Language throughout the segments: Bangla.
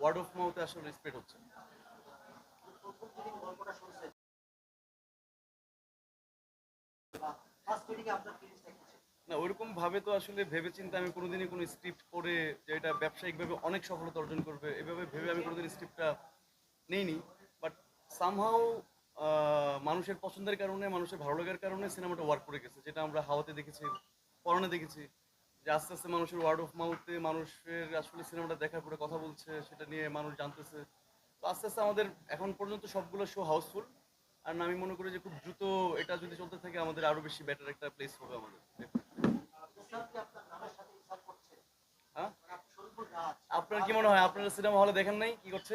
ওয়ার্ড অফ মাউথে আসলে রেসপেক্ট হচ্ছে। না ওইরকম ভাবে তো আসলে ভেবে চিন্তে আমি কোনোদিনই কোনো স্ক্রিপ্ট করে যে এটা ব্যবসায়িকভাবে অনেক সফলতা অর্জন করবে, এভাবে ভেবে আমি কোনোদিন স্ক্রিপ্টটা নেইনি। বাট সামহাও মানুষের পছন্দের কারণে, মানুষের ভালো লাগার কারণে সিনেমাটা ওয়ার্ক করে গেছে, যেটা আমরা হাওয়াতে দেখেছি, পরনে দেখেছি। আস্তে আস্তে মানুষের ওয়ার্ড অফ মাউথে মানুষের আসলে সিনেমাটা দেখার পরে কথা বলছে, সেটা নিয়ে মানুষ জানতেছে। তো আস্তে আস্তে আমাদের এখন পর্যন্ত সবগুলো শো হাউসফুল আর আমি মনে করি যে খুব দ্রুত এটা যদি চলতে থাকে, আমাদের আরও বেশি বেটার একটা প্লেস হবে আমাদের। হ্যাঁ? আপনার কি মনে হয়? আপনারা সিনেমা হলে দেখেন নাই? কি করছে?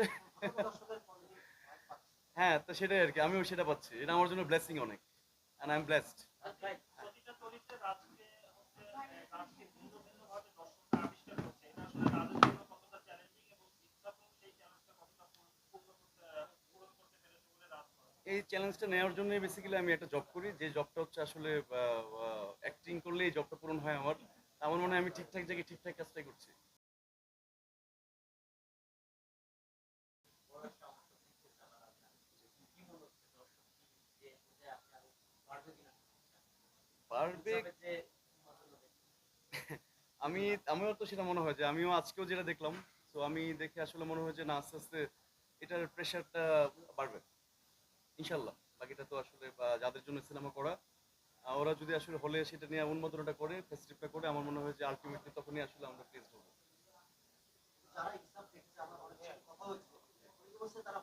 হ্যাঁ তো সেটাই আর কি। আমিও সেটা পাচ্ছি। এটা আমার জন্য ব্লেসিং অনেক। অ্যান্ড আই এম ব্লেসড এই চ্যালেঞ্জটা নেওয়ার জন্যই বেসিক্যালি আমি একটা জব করি। যে জবটা হচ্ছে আসলে অ্যাক্টিং করলে এই জবটা পূরণ হয় আমার। আমার মনে হয় আমি ঠিকঠাক জায়গায় ঠিকঠাক কাজটাই করছি। পারবে আমি, আমিও তো সেটা মনে হয় যে আমিও আজকেও যেটা দেখলাম, তো আমি দেখে আসলে মনে হয় যে না, আস্তে আস্তে এটার প্রেশারটা বাড়বে। ইনশাল্লাহ বাকিটা তো আসলে, বা যাদের জন্য সিনেমা করা ওরা যদি আসলে হলে সেটা নিয়ে উন্মোদনটা করে ফেস্টিভটা করে, আমার মনে হয় যে আলটিমেটলি তখনই আসলে আমরা প্লেস বলছে তারা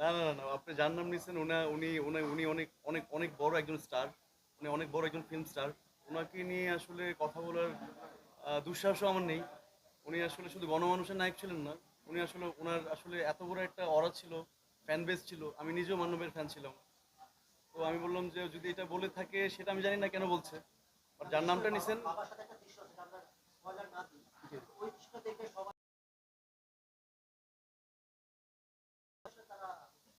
না না না, আপনি যার নাম নিয়েছেন ওনা উনি উনি উনি অনেক অনেক অনেক বড় একজন স্টার উনি অনেক বড় একজন ফিল্ম স্টার ওনাকে নিয়ে আসলে কথা বলার দুঃসাহসও আমার নেই। উনি আসলে শুধু গণমানুষের নায়ক ছিলেন না উনি আসলে ওনার আসলে এত বড় একটা অরা ছিল ফ্যান বেস ছিল আমি নিজেও মানবের ফ্যান ছিলাম। তো আমি বললাম যে যদি এটা বলে থাকে সেটা আমি জানি না কেন বলছে। আর যার নামটা নিছেন স্পয়লার না ওই দৃশ্য দেখে সবাই